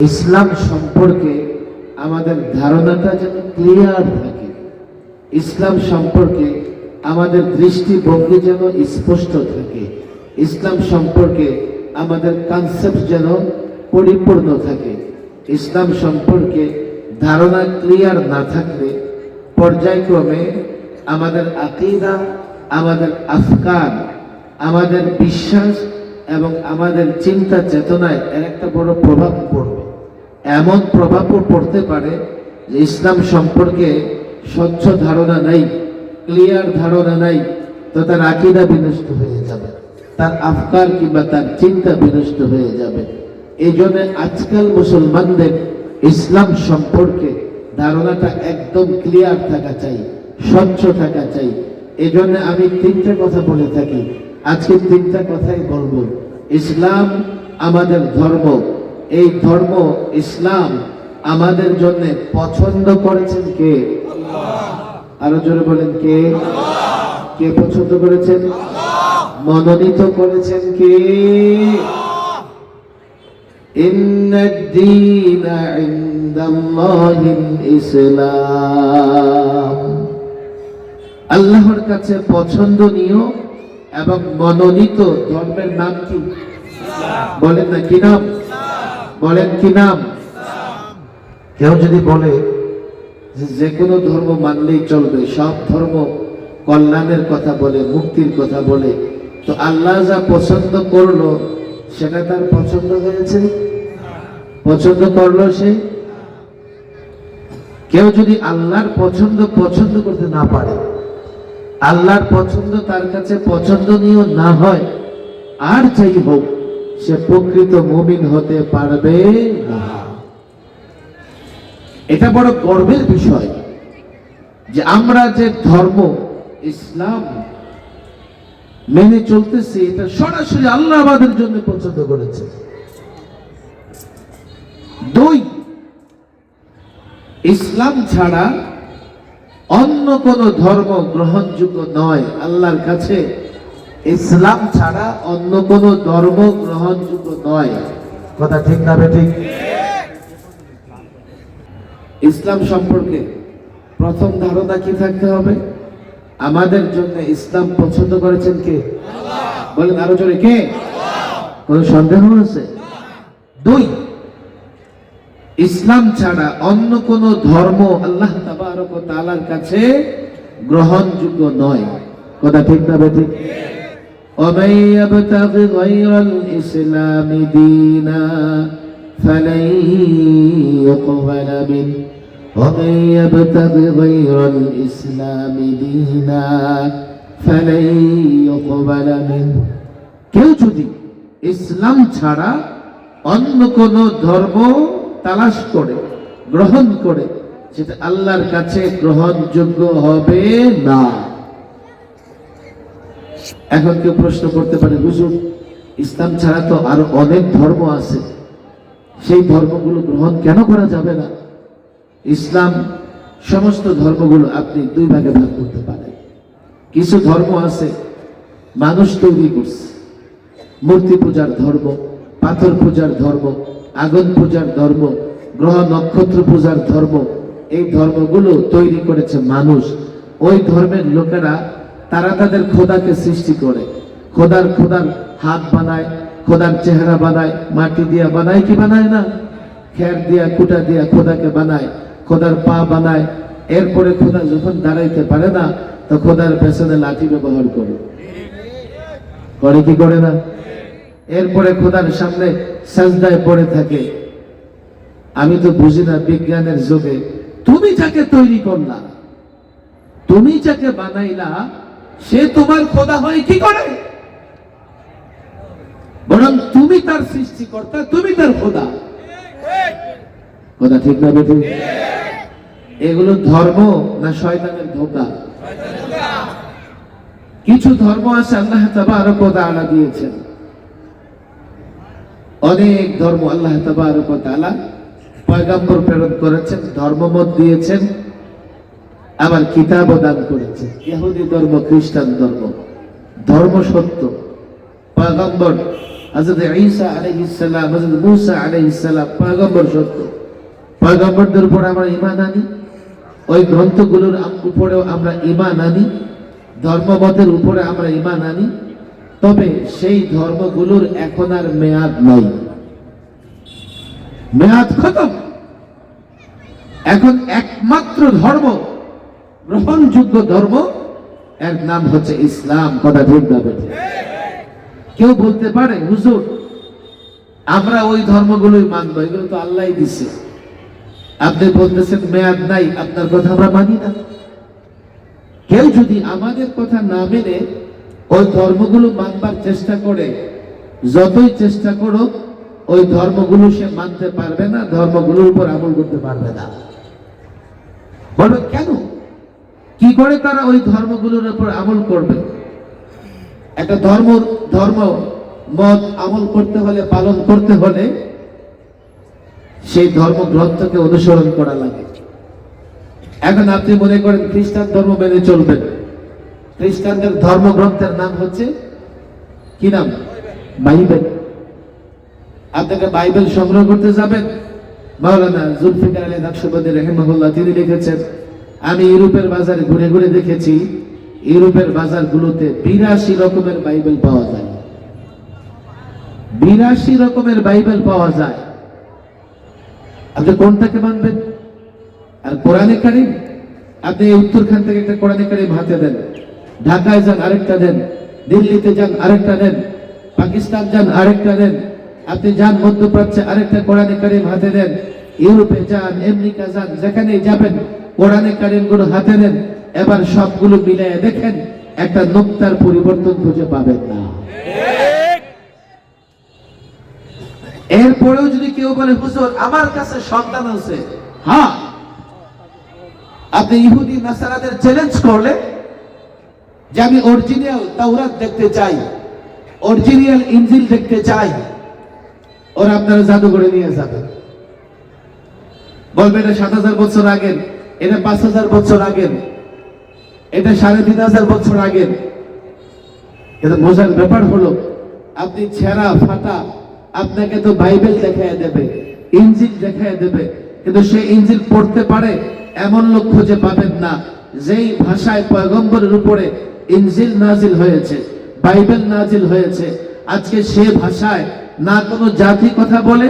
ইসলাম সম্পর্কে আমাদের ধারণাটা যেন ক্লিয়ার থাকে। ইসলাম সম্পর্কে আমাদের দৃষ্টিভঙ্গি যেন স্পষ্ট থাকে। ইসলাম সম্পর্কে আমাদের কনসেপ্ট যেন পরিপূর্ণ থাকে। ইসলাম সম্পর্কে ধারণা ক্লিয়ার না থাকলে পর্যায়ক্রমে আমাদের আকিদা, আমাদের আফকার, আমাদের বিশ্বাস এবং আমাদের চিন্তা চেতনায় এর একটা বড় প্রভাব পড়বে। এমন প্রভাবও পড়তে পারে যে ইসলাম সম্পর্কে স্বচ্ছ ধারণা নাই ক্লিয়ার ধারণা নাই, তো তার আকিদা বিনষ্ট হয়ে যাবে, তার আফকার কিংবা তার চিন্তা বিনষ্ট হয়ে যাবে। এই জন্য আজকাল মুসলমানদের ইসলাম সম্পর্কে ধারণাটা একদম ক্লিয়ার থাকা চাই, স্বচ্ছ থাকা চাই। এই জন্য আমি তিনটা কথা বলে থাকি। আজকে তিনটা কথাই বলব। ইসলাম আমাদের ধর্ম। এই ধর্ম ইসলাম আমাদের জন্য পছন্দ করেছেন কে? আরও জোরে বলেন কে? কে পছন্দ করেছেন? মনোনীত করেছেন কে? আল্লাহর কাছে পছন্দনীয় এবং মনোনীত ধর্মের নাম কি? বলেন না কি নাম? বলেন কি নাম? কেউ যদি বলে যে কোনো ধর্ম মানলেই চলবে, সব ধর্ম কল্যাণের কথা বলে, মুক্তির কথা বলে, তো আল্লাহ যা পছন্দ করল, সেটা তার পছন্দ হয়েছে? পছন্দ করল সে? কেউ যদি আল্লাহর পছন্দ পছন্দ করতে না পারে, আল্লাহর পছন্দ তার কাছে পছন্দনীয় না হয়, আর যাই হোক সে প্রকৃত মুমিন হতে পারবে এটা বড় গর্বের বিষয় যে আমরা যে ধর্ম, ইসলাম মেনে চলতেছি, এটা সরাসরি আল্লাহ আমাদের জন্য পছন্দ করেছে। দুই, ইসলাম ছাড়া অন্য কোন ধর্ম গ্রহণযোগ্য নয় আল্লাহর কাছে। ইসলাম ছাড়া অন্য কোন ধর্ম গ্রহণযোগ্য নয়। কথা ঠিক না ঠিক ইসলাম সম্পর্কে প্রথম ধারণা কি থাকতে হবে? আমাদের জন্য ইসলাম পছন্দ করেছেন কে? বলেন আরও জোরে কে? কোন সন্দেহ আছে? দুই ইসলাম ছাড়া অন্য কোন ধর্ম আল্লাহ তাবারক ওয়া তাআলার কাছে গ্রহণযোগ্য নয়। কথা ঠিক না বেঠিক? ومن يبتغ غير الإسلام دينا فلن يقبل منه ومن يبتغ غير الإسلام دينا فلن يقبل منه কেউ যদি ইসলাম ছাড়া অন্য কোন ধর্ম তালাশ করে গ্রহণ করে সেটা আল্লাহর কাছে গ্রহণযোগ্য হবে না এখন কেউ প্রশ্ন করতে পারে, হুজুর, ইসলাম ছাড়া তো আরও অনেক ধর্ম আছে। সেই ধর্মগুলো গ্রহণ কেন করা যাবে না? ইসলাম সমস্ত ধর্মগুলো আপনি দুই ভাগে ভাগ করতে পারেন। কিছু ধর্ম আছে, মানুষ তৈরি করছে। মূর্তি পূজার ধর্ম, পাথর পূজার ধর্ম, আগুন পূজার ধর্ম, গ্রহ নক্ষত্র পূজার ধর্ম, এই ধর্মগুলো তৈরি করেছে মানুষ। ওই ধর্মের লোকেরা তারা তাদের খোদাকে সৃষ্টি করে। খোদার খোদার হাত বানায়, খোদার চেহারা বানায়, মাটি দিয়া বানায় কি বানায় না? খের দিয়া, কুটা দিয়া খোদাকে বানায়, খোদার পা বানায়। এরপরে খোদা যখন দাঁড়াইতে পারে না, তো খোদার পেছনে লাঠি ব্যবহার করে। করে কি করে না? এরপরে খোদার সামনে সাজদায় পড়ে থাকে। আমি তো বুঝি না বিজ্ঞানের যুগে, তুমি যাকে তৈরি করলা, তুমি যাকে বানাইলা সে তোমার খোদা হয় কি করে? বরং তুমি তার সৃষ্টিকর্তা, তুমি তার খোদা। কথা ঠিক না বেঠি? এগুলো ধর্ম না শয়তানের ধোকা? কিছু ধর্ম আছে, আল্লাহ তাআলা দিয়েছেন। অনেক ধর্ম আল্লাহ তাআলা পয়গম্বর প্রেরণ করেছেন, ধর্মমত দিয়েছেন। আবার কিতাবও দান করেছে। ইহুদি ধর্ম, খ্রিস্টান ধর্ম। ধর্ম সত্য। পয়গম্বর হযরত ঈসা আলাইহিস সালাম, হযরত মূসা আলাইহিস সালাম পয়গম্বর সত্য। পয়গম্বরদের উপর আমরা ঈমান আনি। ওই গ্রন্থগুলোর উপরেও আমরা ঈমান আনি। ধর্মমতের উপরে আমরা ঈমান আনি। তবে সেই ধর্মগুলোর এখন আর মেয়াদ নাই। মেয়াদ খতম। এখন একমাত্র ধর্ম গ্রহণযোগ্য ধর্ম, এর নাম হচ্ছে ইসলাম, কথা ঠিক না কেউ বলতে পারে, হুজুর, আমরা ওই ধর্মগুলোই মানবো, এগুলো তো আল্লাহ দিছে। আপনি বলতেছেন, মেয়াদ নাই, আপনার কথা আমরা মানি না। কেউ যদি আমাদের কথা না মেনে ওই ধর্মগুলো মানবার চেষ্টা করে, যতই চেষ্টা করো ওই ধর্মগুলো সে মানতে পারবে না, ধর্মগুলোর উপর আমল করতে পারবে না। বলো কেন? কি করে তারা ওই ধর্মগুলোর উপর আমল করবে? একটা ধর্ম ধর্ম মত আমল করতে হলে, পালন করতে হলে সেই ধর্মগ্রন্থকে অনুসরণ করা লাগে। এখন আপনি মনে করেন খ্রিস্টান ধর্ম মেনে চলবেন খ্রিস্টানদের ধর্মগ্রন্থের নাম হচ্ছে কি নাম? বাইবেল। আপনাকে বাইবেল সংগ্রহ করতে যাবেন। মাওলানা জুলফিকার আলী নকশবন্দি রহমাহুল্লাহ তিনি লিখেছেন আমি ইউরোপের বাজারে ঘুরে ঘুরে দেখেছি, ইউরোপের বাজারগুলোতে বিরাশি রকমের বাইবেল পাওয়া যায়। বিরাশি রকমের বাইবেল পাওয়া যায়। আপনি কোনটাকে মানবেন? আর কোরআনে কারিম? আপনি উত্তরখান থেকে একটা কোরআনে কারিম হাতে দেন। ঢাকায় যান, আরেকটা দেন। দিল্লিতে যান, আরেকটা দেন। পাকিস্তান যান, আরেকটা দেন। আপনি যান, মধ্যপ্রাচ্যে আরেকটা কোরআনে কারিম হাতে দেন। ইউরোপে যান, আমেরিকা যান, যেখানেই যাবেন কোরআনে কারিমগুলো হাতে নেন, এবার সবগুলো মিলিয়ে দেখেন, একটা নোক্তার পরিবর্তন খুঁজে পাবেন না। এরপরেও যদি কেউ বলে, হুজুর, আমার কাছে সন্তান আছে। হ্যাঁ। আপনি ইহুদি, নাসারাদের চ্যালেঞ্জ করলে, যে আমি অরিজিনাল তাওরাত দেখতে চাই অরিজিনাল ইনজিল দেখতে চাই, ওরা আপনারা জাদুঘরে নিয়ে যাবেন বলবে এটা সাত হাজার বছর আগের এটা পাঁচ হাজার বছর আগের এটা সাড়ে তিন হাজার বছর আগের কিন্তু বোঝার ব্যাপার হলো, আপনি ছেঁড়া, ফাটা, আপনাকে তো বাইবেল দেখায় দেবে, ইঞ্জিল দেখায় দেবে, কিন্তু সে ইঞ্জিল পড়তে পারে, এমন লোক খুঁজে পাবেন না, যেই ভাষায় পয়গম্বরের উপরে ইঞ্জিল নাজিল হয়েছে, বাইবেল নাজিল হয়েছে। আজকে সে ভাষায় না কোনো জাতি কথা বলে,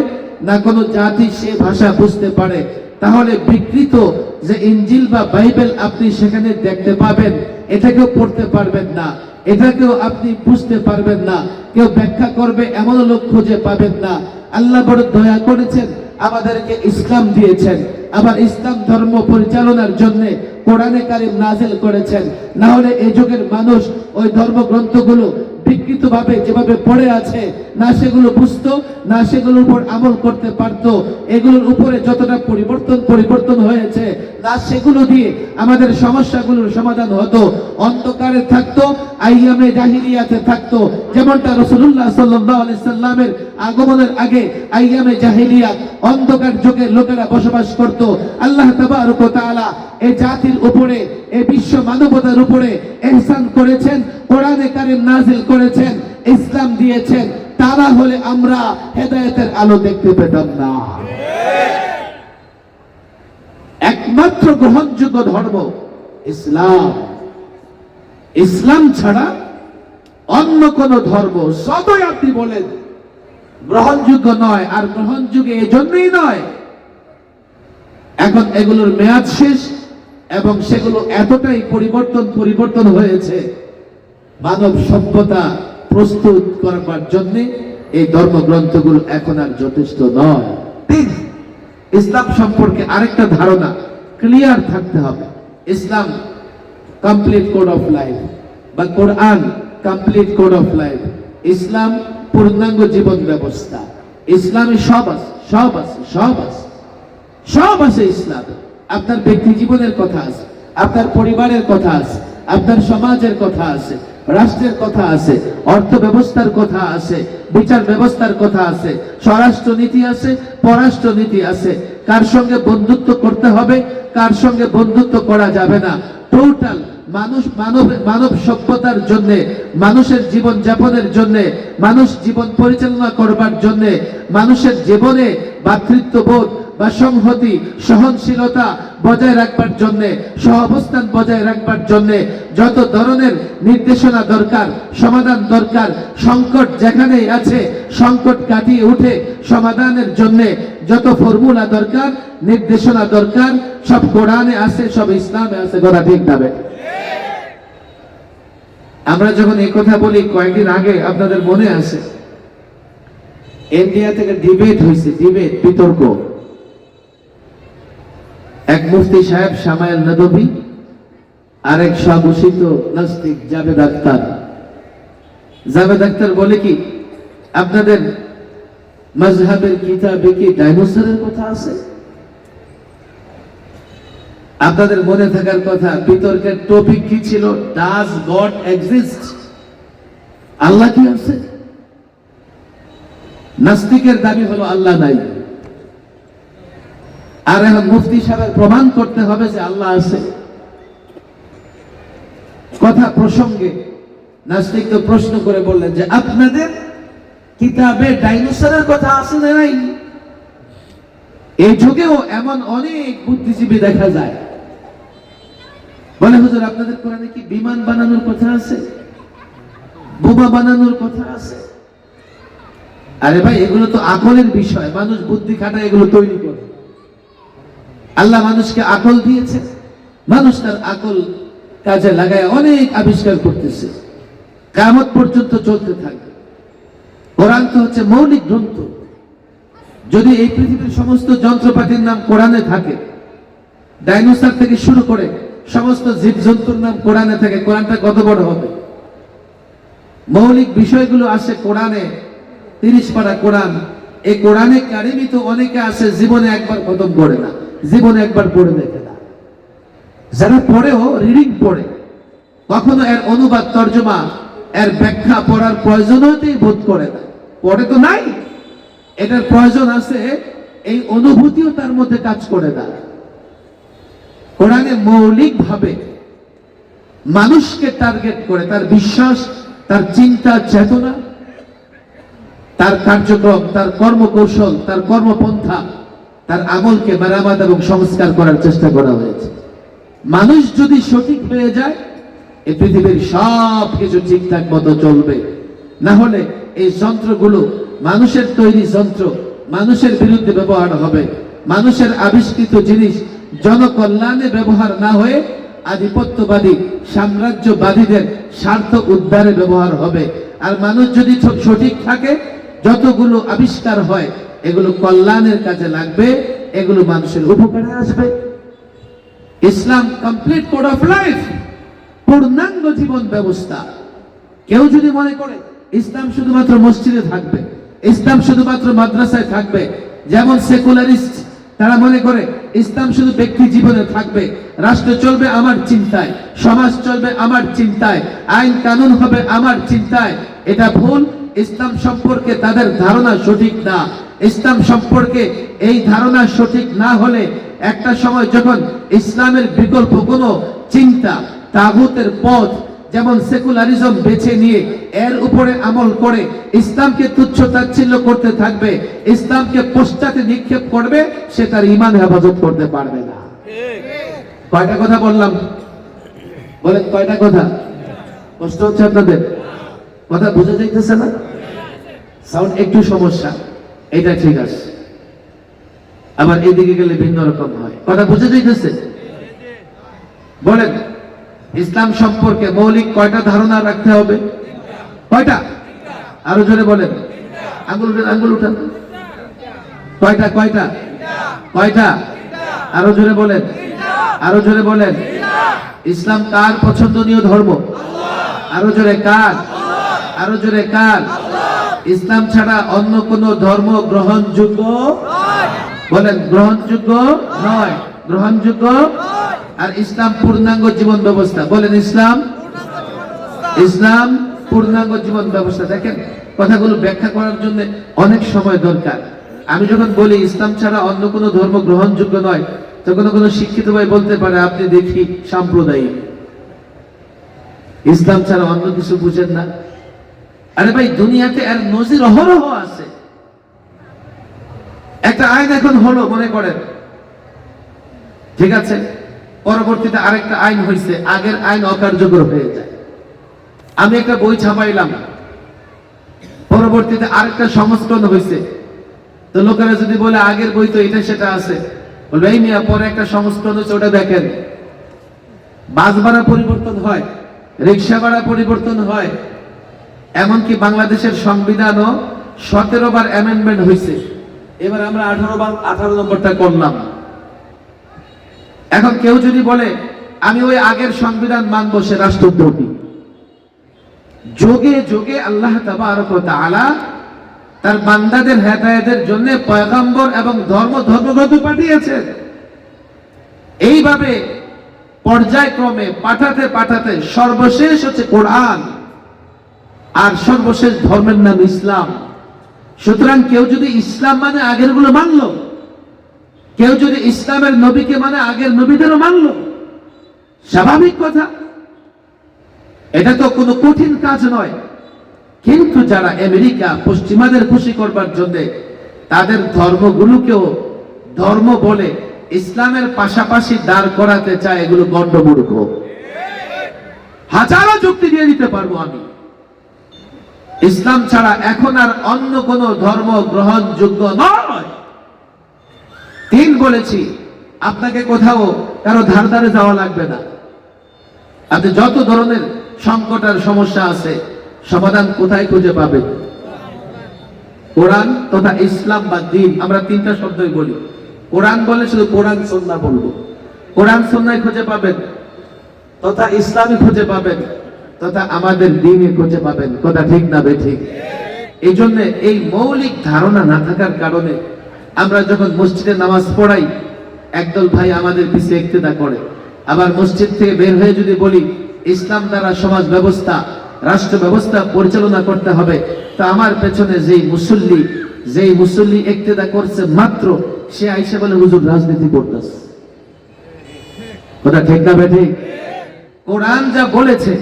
না কোনো জাতি সে ভাষা বুঝতে পারে তাহলে বিকৃত যে ইঞ্জিল বা বাইবেল আপনি সেখানে দেখতে পাবেন, এটাকেও পড়তে পারবেন না, এটাকেও আপনি বুঝতে পারবেন না, কেউ ব্যাখ্যা করবে এমন লোক খুঁজে পাবেন না। আল্লাহ বড় দয়া করেছেন, আমাদেরকে ইসলাম দিয়েছেন, আবার ইসলাম ধর্ম পরিচালনার জন্য কোরআনে কারিম নাজিল করেছেন। না হলে এই যুগের মানুষ ওই ধর্মগ্রন্থগুলো বিকৃত ভাবে যেভাবে পড়ে আছে, না সেগুলো বুঝতো, না সেগুলোর উপর আমল করতে পারতো। এগুলোর উপরে যতটা পরিবর্তন পরিবর্তন হয়েছে, না সেগুলো দিয়ে আমাদের সমস্যাগুলোর সমাধান হতো। অন্ধকারে থাকতো, আইয়ামে জাহিলিয়াতে থাকতো। যেমনটা রসুল্লাহ সাল্লামের আগমনের আগে আইয়ামে জাহিলিয়াত অন্ধকার যুগে লোকেরা বসবাস করত। আল্লাহ তাবারক তাআলা এই জাতির উপরে এই বিশ্ব মানবতার উপরে এহসান করেছেন। কোরআনে কারিম নাজিল করেছেন, ইসলাম দিয়েছেন তারা হলে আমরা হেদায়েতের আলো দেখতে পেতাম না। একমাত্র গ্রহণযোগ্য ধর্ম ইসলাম। ইসলাম ছাড়া অন্য কোন ধর্ম যতই আপনি বলেন, গ্রহণযোগ্য নয়, আর গ্রহণযোগ্য এজন্যই নয়। এখন এগুলোর মেয়াদ শেষ, এবং সেগুলো এতটাই পরিবর্তন পরিবর্তন হয়েছে মানব সভ্যতা প্রস্তুত করবার জন্য এই ধর্মগ্রন্থগুলো এখন আর যথেষ্ট নয়। ইসলাম সম্পর্কে আরেকটা ধারণা ক্লিয়ার থাকতে হবে। Islam complete code of life বা Quran complete code of life Islam, পূর্ণাঙ্গ জীবন ব্যবস্থা। ইসলামে সব আছে সব আছে সব আছে। সব আছে ইসলাম। আপনার ব্যক্তি জীবনের কথা আছে, আপনার পরিবারের কথা আছে, আপনার সমাজের কথা আছে রাষ্ট্রের কথা আছে অর্থ ব্যবস্থার কথা আছে, বিচার ব্যবস্থার কথা আছে স্বরাষ্ট্র নীতি আছে পররাষ্ট্র নীতি আছে। কার সঙ্গে বন্ধুত্ব করতে হবে, কার সঙ্গে বন্ধুত্ব করা যাবে না। টোটাল মানুষ, মানব মানব সভ্যতার জন্য, মানুষের জীবন যাপনের জন্য, মানুষ জীবন পরিচালনা করবার জন্য, মানুষের জীবনে ভাতৃত্ববোধ বা সংহতি সহনশীলতা বজায় রাখবার জন্য, সহাবস্থান বজায় রাখবার জন্য যত ধরনের নির্দেশনা দরকার, সমাধান দরকার, সংকট যেখানেই আছে, সংকট কাটিয়ে উঠে সমাধানের জন্য যত ফর্মুলা দরকার, নির্দেশনা দরকার, সব কোরআনে আছে, সব ইসলামে আছে, কথা ঠিক যাবে আমরা যখন এই কথা বলি, কয়েকদিন আগে আপনাদের মনে আছে, ইন্ডিয়া থেকে ডিবেট হয়েছে ডিবেট, বিতর্ক। মুফতি সাহেব সামায়াল নদবী আর এক স্বঘোষিত নাস্তিক জাভেদ আক্তার জাভেদ আক্তার বলে কি, আপনাদের মজহাবের কিতাবে কি ডাইনোসরের কথা আছে? আপনাদের মনে থাকার কথা, বিতর্কের টপিক কি ছিল? ডাজ গড এক্সিস্ট আল্লাহ কি আছে? নাস্তিকের দাবি হলো আল্লাহ নাই। আর এখন মুফতি সাহেবের প্রমাণ করতে হবে যে আল্লাহ আছে। কথা প্রসঙ্গে নাস্তিক তো প্রশ্ন করে বললেন যে আপনাদের কিতাবে ডাইনোসরের কথা আছে না নাই? এই যুগেও এমন অনেক বুদ্ধিজীবী দেখা যায়। বলে, হুজুর, আপনাদের কোরআনে কি বিমান বানানোর কথা আছে? বোমা বানানোর কথা আছে? আরে ভাই, এগুলো তো আকলের বিষয়। মানুষ বুদ্ধি খাটায় এগুলো তৈরি করে। আল্লাহ মানুষকে আকল দিয়েছে। মানুষ তার আকল কাজে লাগায় অনেক আবিষ্কার করতেছে। কামত পর্যন্ত চলতে থাকবে। কোরআন তো হচ্ছে মৌলিক গ্রন্থ। যদি এই পৃথিবীর সমস্ত যন্ত্রপাতির নাম কোরআনে থাকে, ডাইনোসর থেকে শুরু করে সমস্ত জীবজন্তুর নাম কোরআনে থাকে, কোরআনটা কত বড় হবে? মৌলিক বিষয়গুলো আসে কোরআনে, তিরিশ পারা কোরআন। এই কোরআনে কারিমি তো অনেকে আছে, জীবনে একবার খতম করে না। জীবনে একবার পড়ে দেখে না। যারা পড়েও রিডিং পড়ে, কখনো এর অনুবাদ, তর্জমা, এর ব্যাখ্যা পড়ার প্রয়োজনতেই বোধ করে না। পড়ে তো নাই। এটার প্রয়োজন আছে, এই অনুভূতিও তার মধ্যে কাজ করে না। কোরআনে মৌলিক ভাবে মানুষকে টার্গেট করে, তার বিশ্বাস, তার চিন্তা, চেতনা, তার কার্যক্রম, তার কর্মকৌশল, তার কর্মপন্থা তার আমলকে মেরামত এবং সংস্কার করার চেষ্টা করা হয়েছে। মানুষ যদি সঠিক হয়ে যায় এই পৃথিবীর সব কিছু ঠিকঠাক মতো চলবে। না হলে এই যন্ত্রগুলো মানুষের তৈরি যন্ত্র, মানুষের বিরুদ্ধে ব্যবহার হবে। মানুষের আবিষ্কৃত জিনিস জনকল্যাণে ব্যবহার না হয়ে আধিপত্যবাদী, সাম্রাজ্যবাদীদের স্বার্থ উদ্ধারে ব্যবহার হবে। আর মানুষ যদি সঠিক থাকে, যতগুলো আবিষ্কার হয় এগুলো কল্যাণের কাজে লাগবে, এগুলো মানুষের উপকারে আসবে। Islam complete code of life পূর্ণাঙ্গ জীবন ব্যবস্থা। কেউ যদি মনে করে ইসলাম শুধুমাত্র মসজিদে থাকবে, ইসলাম শুধুমাত্র মাদ্রাসায় থাকবে, যেমন সেকুলারিস্ট তারা মনে করে ইসলাম শুধু ব্যক্তি জীবনে থাকবে, রাষ্ট্র চলবে আমার চিন্তায়, সমাজ চলবে আমার চিন্তায়, আইন কানুন হবে আমার চিন্তায়, এটা ভুল, ইসলাম সম্পর্কে তাদের ধারণা সঠিক না। ইসলাম সম্পর্কে এই ধারণা সঠিক না হলে একটা সময় যখন ইসলামের বিকল্প কোনো চিন্তা, তাগুতের পথ যেমন সেকুলারিজম বেছে নিয়ে এর উপরে আমল করে ইসলামকে তুচ্ছ তাচ্ছিল্য করতে থাকবে, ইসলামকে পশ্চাতে নিক্ষেপ করবে সে তার ইমান হেফাজত করতে পারবে না। কয়টা কথা বললাম? বলেন কয়টা কথা? কষ্ট হচ্ছে আপনাদের? কথা বুঝে যাইতেছে না? সাউন্ড একটু সমস্যা। এটা ঠিক আছে। আবার এদিকে গেলে ভিন্ন রকম হয়। কথা বুঝে যাইতেছে? বলেন, ইসলাম সম্পর্কে মৌলিক কয়টা ধারণা রাখতে হবে? কয়টা? আরও জোরে বলেন। আঙ্গুল উঠান আঙ্গুল উঠান। কয়টা কয়টা? কয়টা? আরও জোরে বলেন। আরও জোরে বলেন। ইসলাম কার পছন্দনীয় ধর্ম? আরও জোরে কার? আরও জোরে কার? ইসলাম ছাড়া অন্য কোন ধর্ম গ্রহণযোগ্য বলেন গ্রহণযোগ্য নয়। গ্রহণযোগ্য আর ইসলাম পূর্ণাঙ্গ জীবন ব্যবস্থা। বলেন ইসলাম ইসলাম পূর্ণাঙ্গ জীবন ব্যবস্থা। দেখেন কথাগুলো ব্যাখ্যা করার জন্য অনেক সময় দরকার। আমি যখন বলি ইসলাম ছাড়া অন্য কোনো ধর্ম গ্রহণযোগ্য নয় তখন কোনো শিক্ষিত ভাই বলতে পারে আপনি দেখি সাম্প্রদায়িক। ইসলাম ছাড়া অন্য কিছু বুঝেন না। আরে ভাই, দুনিয়াতে আর নজির অহরহ আছে। একটা আইন এখন হলো, মনে করেন। ঠিক আছে? পরবর্তীতে আরেকটা আইন হয়েছে আগের আইন অকার্যকর হয়ে যায়। আমি একটা বই ছাপাইলাম। পরবর্তীতে আরেকটা সংস্করণ হয়েছে তো লোকেরা যদি বলে, আগের বই তো এটা সেটা আছে। বলবে, এই মিয়া, পরে একটা সংস্করণ হচ্ছে ওটা দেখেন। বাস ভাড়া পরিবর্তন হয়, রিক্সা ভাড়া পরিবর্তন হয়। এমনকি বাংলাদেশের সংবিধানও সতেরো বার অ্যামেন্ডমেন্ট হয়েছে এবার আমরা আঠারো বার, আঠারো নম্বরটা করলাম। এখন কেউ যদি বলে, আমি ওই আগের সংবিধান মানবো, সে রাষ্ট্রদ্রোহী। যোগে যোগে আল্লাহ তাআলা তার বান্দাদের হেদায়েতের জন্য পয়গম্বর এবং ধর্ম ধর্মগ্রন্থ পাঠিয়েছেন এইভাবে পর্যায়ক্রমে পাঠাতে পাঠাতে সর্বশেষ হচ্ছে কোরআন। আর সর্বশেষ ধর্মের নাম ইসলাম। সুতরাং কেউ যদি ইসলাম মানে আগেরগুলো মানলো, কেউ যদি ইসলামের নবীকে মানে আগের নবীদেরও মানলো, স্বাভাবিক কথা। এটা তো কোনো কঠিন কাজ নয়। কিন্তু যারা আমেরিকা পশ্চিমাদের খুশি করবার জন্য তাদের ধর্মগুলোকেও ধর্ম বলে ইসলামের পাশাপাশি দাঁড় করাতে চায়, এগুলো গণ্ডমূর্খ। হাজারো যুক্তি দিয়ে দিতে পারব আমি। ইসলাম ছাড়া এখন আর অন্য কোন ধর্ম গ্রহণযোগ্য নয়। তিন বলেছি, আপনাকে কোথাও কারও ধার ধারে যাওয়া লাগবে না। আপনি যত ধরনের সংকট আর সমস্যা আছে, সমাধান কোথায় খুঁজে পাবেন? কোরআন তথা ইসলাম বা দিন, আমরা তিনটা শব্দই বলি। কোরআন বলে শুধু কোরআন, সন্না বলব। কোরআন সন্ন্যায় খুঁজে পাবেন, তথা ইসলামই খুঁজে পাবেন। তথা আমাদের দিনে খুঁজে পাবেন। কথা ঠিক না বে ঠিক এই জন্য এই মৌলিক ধারণা না থাকার কারণে আমরা যখন মসজিদে নামাজ পড়াই, একদল ভাই আমাদের পিছিয়ে ইক্তেদা করে। আবার মসজিদ থেকে বের হয়ে যদি বলি, ইসলাম দ্বারা সমাজ ব্যবস্থা, রাষ্ট্র ব্যবস্থা পরিচালনা করতে হবে, তা আমার পেছনে যেই মুসল্লি যেই মুসল্লি ইক্তেদা করছে মাত্র, সে আইসে বলে, হুজুর, রাজনীতি করতেছে। কথা ঠিক না ঠিক কোরআন যা বলেছে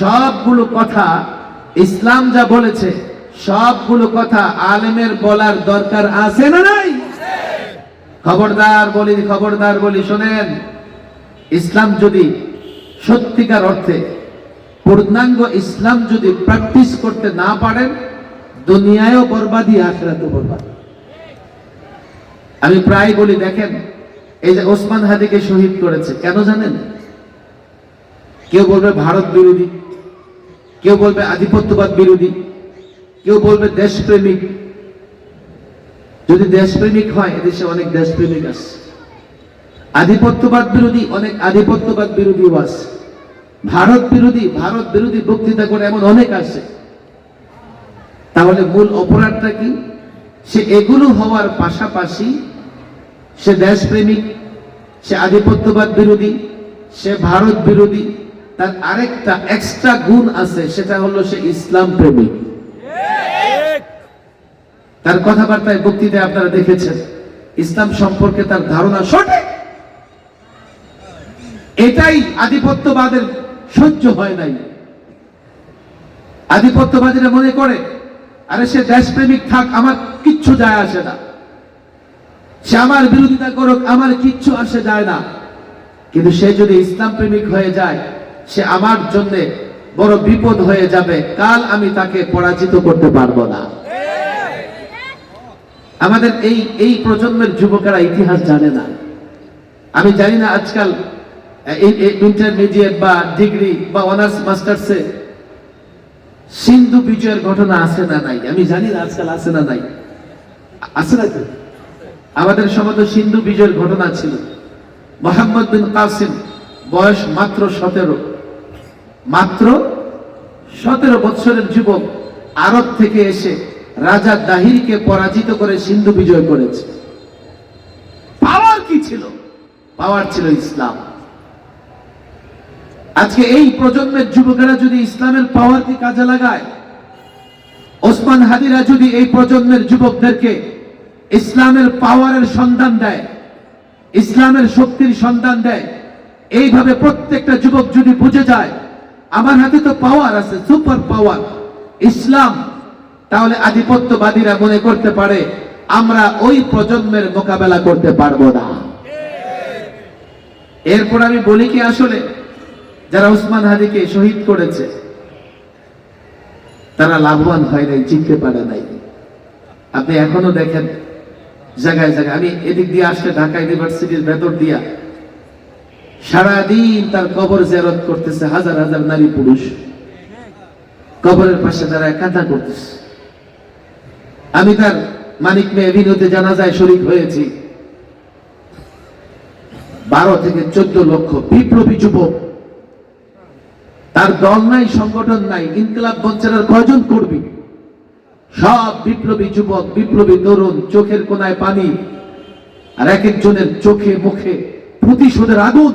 সবগুলো কথা ইসলাম যা বলেছে, সবগুলো কথা আলেমের বলার দরকার আছে না নাই? খবরদার বলি খবরদার বলি, শোনেন, ইসলাম যদি সত্যিকার অর্থে পূর্ণাঙ্গ ইসলাম যদি প্র্যাকটিস করতে না পারেন, দুনিয়ায়ও বরবাদি আখরাতেও বরবাদ। আমি প্রায় বলি, দেখেন, এই যে ওসমান হাদিকে শহীদ করেছে, কেন জানেন? কেউ বলবে ভারত বিরোধী, কেউ বলবে আধিপত্যবাদ বিরোধী, কেউ বলবে দেশপ্রেমিক। যদি দেশপ্রেমিক হয়, এদেশে অনেক দেশপ্রেমিক আছে। আধিপত্যবাদ বিরোধী, অনেক আধিপত্যবাদ বিরোধীও আছে। ভারত বিরোধী ভারত বিরোধী বক্তৃতা করে এমন অনেক আছে। তাহলে মূল অপরাধটা কি? সে এগুলো হওয়ার পাশাপাশি সে দেশপ্রেমিক, সে আধিপত্যবাদ বিরোধী, সে ভারত বিরোধী তার আরেকটা এক্সট্রা গুণ আছে সেটা হলো সে ইসলাম প্রেমিক। তার কথাবার্তায় বক্তৃতায় আপনারা দেখেছেন ইসলাম সম্পর্কে তার ধারণা সঠিক। এটাই আধিপত্যবাদের সহ্য হয় নাই। আধিপত্যবাদীরা মনে করে আরে সে দেশপ্রেমিক থাক আমার কিচ্ছু যায় আসে না। সে আমার বিরোধিতা করুক আমার কিচ্ছু আসে যায় না। কিন্তু সে যদি ইসলাম প্রেমিক হয়ে যায় সে আমার জন্য বড় বিপদ হয়ে যাবে। কাল আমি তাকে পরাজিত করতে পারব না। আমাদের এই এই প্রজন্মের যুবকেরা ইতিহাস জানে না। আমি জানি না আজকাল ইন্টারমিডিয়েট বা ডিগ্রি বা অনার্স মাস্টার্সে সিন্ধু বিজয়ের ঘটনা আছে না নাই? আমি জানি না আজকাল আছে না নাই। আছে না আমাদের সময় তো সিন্ধু বিজয়ের ঘটনা ছিল। মোহাম্মদ বিন কাসিম, বয়স মাত্র সতেরো। মাত্র সতেরো বৎসরের যুবক আরব থেকে এসে রাজা দাহিরকে পরাজিত করে সিন্ধু বিজয় করেছে। পাওয়ার কি ছিল? পাওয়ার ছিল ইসলাম। আজকে এই প্রজন্মের যুবকেরা যদি ইসলামের পাওয়ারকে কাজে লাগায়, ওসমান হাদিরা যদি এই প্রজন্মের যুবকদেরকে ইসলামের পাওয়ারের সন্ধান দেয়, ইসলামের শক্তির সন্ধান দেয়, এইভাবে প্রত্যেকটা যুবক যদি বুঝে যায় আমার হাতে তো পাওয়ার আছে সুপার পাওয়ার ইসলাম, তাহলে আধিপত্যবাদীরা মনে করতে পারে, আমরা ওই প্রজন্মের মোকাবেলা করতে পারব না। এরপর আমি বলি কি আসলে, যারা উসমান হাদিকে শহীদ করেছে, তারা লাভবান হয় নাই চিনতে পারে নাই। আপনি এখনও দেখেন, জায়গায় জায়গায়, আমি এদিক দিয়ে আসলে ঢাকা ইউনিভার্সিটির ভেতর দিয়া সারাদিন তার কবর জেরত করতেছে, হাজার হাজার নারী পুরুষ। কবরের পাশে দাঁড়ায় কান্না করতেছে। আমি তার মানিক মেয়ে বিনোদে জানা যায় শরিক হয়েছি। বারো থেকে চোদ্দ লক্ষ বিপ্লবী যুবক। তার দল নাই, সংগঠন নাই, ইনকলাব মঞ্চের কয়জন করবি সব বিপ্লবী যুবক, বিপ্লবী তরুণ, চোখের কোনায় পানি, আর এক একজনের চোখে, মুখে প্রতিশোধের আগুন।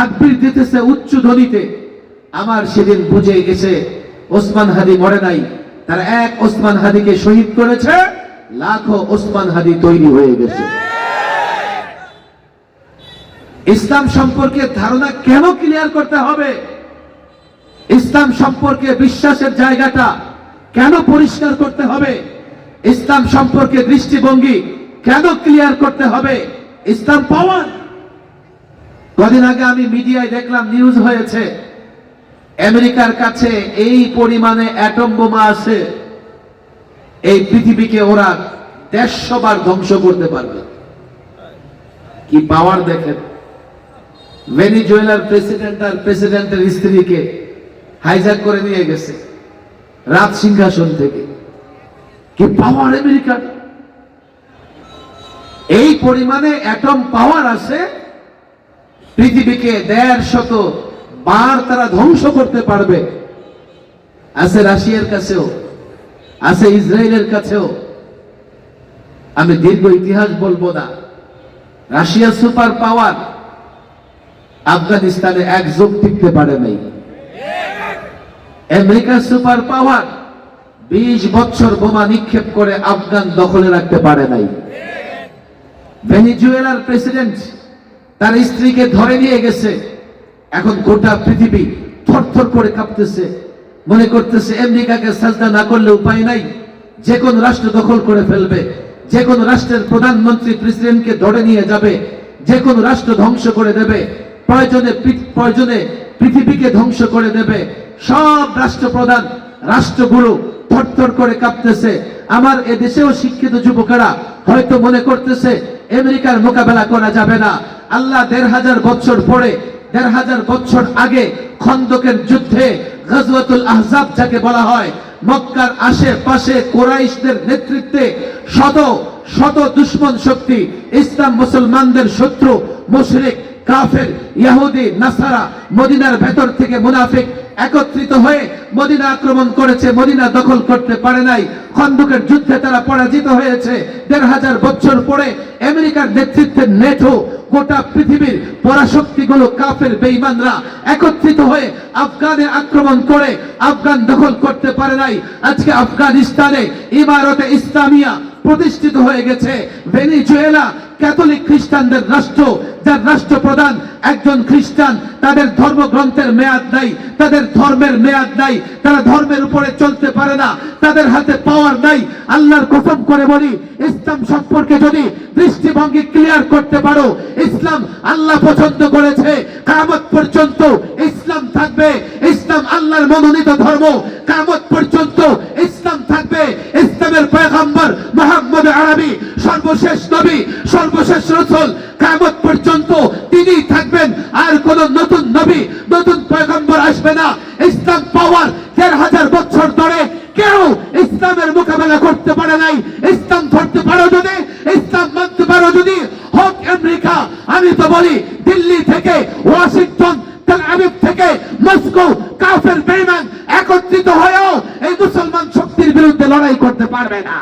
তাকবির দিতেছে উচ্চ ধ্বনিতে। আমার সেদিন বুঝে গেছে, ওসমান হাদি মরে নাই। তারা এক ওসমান হাদিকে শহীদ করেছে, লাখো ওসমান হাদি তৈরি হয়ে গেছে। ইসলাম সম্পর্কে ধারণা কেন ক্লিয়ার করতে হবে? ইসলাম সম্পর্কে বিশ্বাসের জায়গাটা কেন পরিষ্কার করতে হবে? ইসলাম সম্পর্কে দৃষ্টিভঙ্গি কেন ক্লিয়ার করতে হবে? ইসলাম পাওয়ার কদিন আগে আমি মিডিয়ায় দেখলাম নিউজ হয়েছে, আমেরিকার কাছে এই পরিমাণে অ্যাটম বোমা আছে এই পৃথিবীকে ওরা দেড়শো বার ধ্বংস করতে পারবে। কি পাওয়ার দেখেন? ভেনিজুয়েলার প্রেসিডেন্ট আর প্রেসিডেন্টের স্ত্রীকে হাইজ্যাক করে নিয়ে গেছে, রাত সিংহাসন থেকে। কি পাওয়ার আমেরিকার? এই পরিমাণে অ্যাটম পাওয়ার আছে পৃথিবীকে দেড় শত বার তারা ধ্বংস করতে পারবে। আছে রাশিয়ার কাছেও, আছে ইসরায়েলের কাছেও। আমি দীর্ঘ ইতিহাস বলব না। রাশিয়া সুপার পাওয়ার, আফগানিস্তানে এক যোগ টিকতে পারে নাই। আমেরিকা সুপার পাওয়ার, বিশ বছর বোমা নিক্ষেপ করে আফগান দখলে রাখতে পারে নাই। ভেনিজুয়েলার প্রেসিডেন্ট তার স্ত্রীকে ধরে নিয়ে গেছে। এখন গোটা পৃথিবী থরথর করে কাঁপতেছে, মনে করতেছে আমেরিকাকে সাজদা না করলে উপায় নাই। যে কোন রাষ্ট্র দখল করে ফেলবে, যে কোন রাষ্ট্রের প্রধানমন্ত্রী প্রেসিডেন্টকে ধরে নিয়ে যাবে, যে কোন রাষ্ট্র ধ্বংস করে দেবে, প্রয়োজনে প্রয়োজনে পৃথিবীকে ধ্বংস করে দেবে, সব রাষ্ট্রপ্রধান রাষ্ট্রগুলো থরথর করে কাঁপতেছে। আমার এদেশেও শিক্ষিত যুবকেরা হয়তো মনে করতেছে, আমেরিকার মোকাবেলা করা যাবে না। আল্লাহ দেড় হাজার বছর পরে, দেড় হাজার বছর আগে খন্দকের যুদ্ধে গজওয়াতুল আহজাব যাকে বলা হয়, মক্কার আশেপাশে কোরাইশদের নেতৃত্বে শত শত দুশ্মন শক্তি, ইসলাম মুসলমানদের শত্রু, মুশরিক কাফের ইহুদি নাসারা, মদিনার ভেতর থেকে মুনাফিক একত্রিত হয়ে মদিনা আক্রমণ করেছে, মদিনা দখল করতে পারে নাই। খন্দকের যুদ্ধে তারা পরাজিত হয়েছে। দেড় হাজার বছর পরে আমেরিকার নেতৃত্বে নেটো গোটা পৃথিবীর পরাশক্তিগুলো কাফের বেঈমানরা একত্রিত হয়ে আফগানে আক্রমণ করে আফগান দখল করতে পারে নাই। আজকে আফগানিস্তানে ইমারতে ইসলামিয়া প্রতিষ্ঠিত হয়ে গেছে। ভেনিজুয়েলা ক্যাথলিক খ্রিস্টানদের রাষ্ট্র যার রাষ্ট্রপ্রধান একজন খ্রিস্টান, তাদের ধর্মগ্রন্থের মেয়াদ নাই, তাদের ধর্মের মেয়াদ নাই, তারা ধর্মের উপরে চলতে পারে না, তাদের হাতে পাওয়ার নাই। আল্লাহর কসম করে বলি, ইসলাম সম্পর্কে যদি দৃষ্টিভঙ্গি ক্লিয়ার করতে পারো, ইসলাম আল্লাহ পছন্দ করেছে। কামত পর্যন্ত ইসলাম থাকবে, ইসলাম আল্লাহর মনোনীত ধর্ম। কামত পর্যন্ত ইসলাম থাকবে। ইসলামের পয়গম্বর মোহাম্মদ আরবি, সর্বশেষ নবী, সর্বশেষ রসুল, কামত পর্যন্ত তিনি থাকবেন। আর কোন নতুন নবী, নতুন পয়গম্বর আসবে না। ইসলাম পাওয়ার দেড় হাজার বছর ধরে কেউ ইসলামের মোকাবেলা করতে পারে নাই। ইসলাম ধরতে পারো যদি, ইসলাম মানতে পারো যদি। হোক আমেরিকা, আমি তো বলি, দিল্লি থেকে ওয়াশিংটন, তেল থেকে মস্কো, কাফের বেইমান একত্রিত হয়েও এই মুসলমান শক্তির বিরুদ্ধে লড়াই করতে পারবে না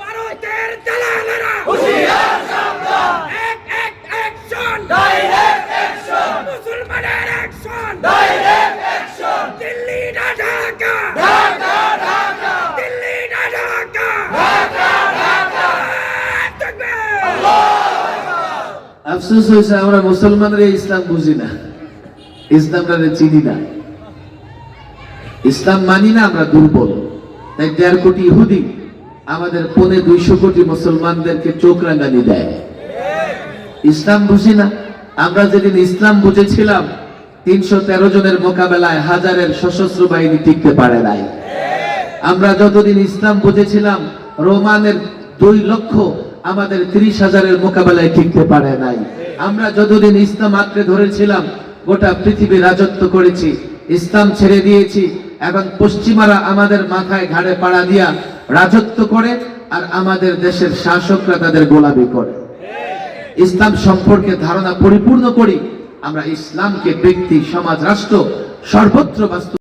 ভারতের দালালেরা এক এক অ্যাকশন মুসলমানের অ্যাকশন দিল্লি না ঢাকা দিল্লি না ঢাকা হয়েছে, আমরা মুসলমানরা ইসলাম বুঝি না। ইসলামটা চিনি না। ইসলাম মানি না আমরা দুর্বল। তাই দেড় কোটি ইহুদি আমাদের পনে দুইশো কোটি মুসলমানদেরকে চোখ রাঙানি দেয়। ইসলাম বুঝি না। আমরা যেদিন ইসলাম বুঝেছিলাম, তিনশো তেরো জনের মোকাবেলায় হাজারের সশস্ত্র বাহিনী টিকতে পারে নাই। আমরা যতদিন ইসলাম বুঝেছিলাম, রোমানের দুই লক্ষ আমাদের তিরিশ হাজারের মোকাবেলায় টিকতে পারে নাই। আমরা যতদিন ইসলাম আঁকড়ে ধরেছিলাম, গোটা পৃথিবী রাজত্ব করেছি, ইসলাম ছেড়ে দিয়েছি, এখন পশ্চিমারা আমাদের মাথায় ঘাড়ে পাড়া দিয়া রাজত্ব করে আর আমাদের দেশের শাসকরা তাদের গোলামি করে। ইসলাম সম্পর্কে ধারণা পরিপূর্ণ করি, আমরা ইসলামকে ব্যক্তি, সমাজ, রাষ্ট্র সর্বত্র বাস্তব